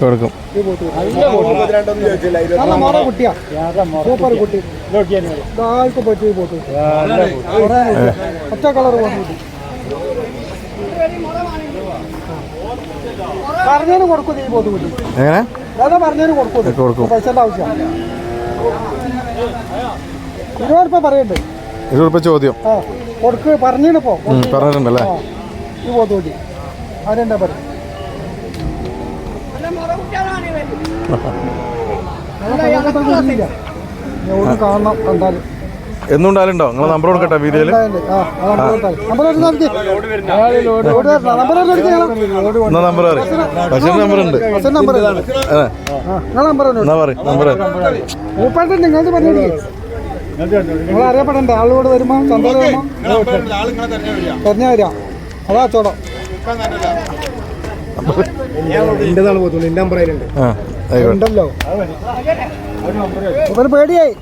കൊടുക്കാം. സൂപ്പർ കുട്ടി. ഇതാൾക്ക് പറ്റിയ. ഒറ്റ കളർ പറഞ്ഞതിന് കൊടുക്കും ഈ പോത്ത് കുട്ടി. എങ്ങനെ? അതാ പറഞ്ഞതിന് കൊടുക്കും കൊടുക്കും. പൈസന്റെ ആവശ്യം ഇരുപത് റുപ്യ പറയണ്ട്. ഇരുപത് രൂപ ചോദ്യം. കൊടുക്ക് പറഞ്ഞിട്ടുണ്ടല്ലേ? ഈ പോത്ത് കുട്ടി. ആരെന്താ പറയും എവിടെ കാണണം കണ്ടാലും നിങ്ങളെ നമ്പർ കൊടുക്കട്ടെ വീഡിയോയിൽ നമ്പർ. നമ്പർ. എന്നാ ഉണ്ട്. നമ്പർ. എന്നാ പറയും നിങ്ങൾ അറിയപ്പെടണ്ടേ. ആളോട് വരുമ്പോ ചന്തയിൽ വരുമ്പോ തെരഞ്ഞ വരിക അതാ ചോടം. പേടിയായി.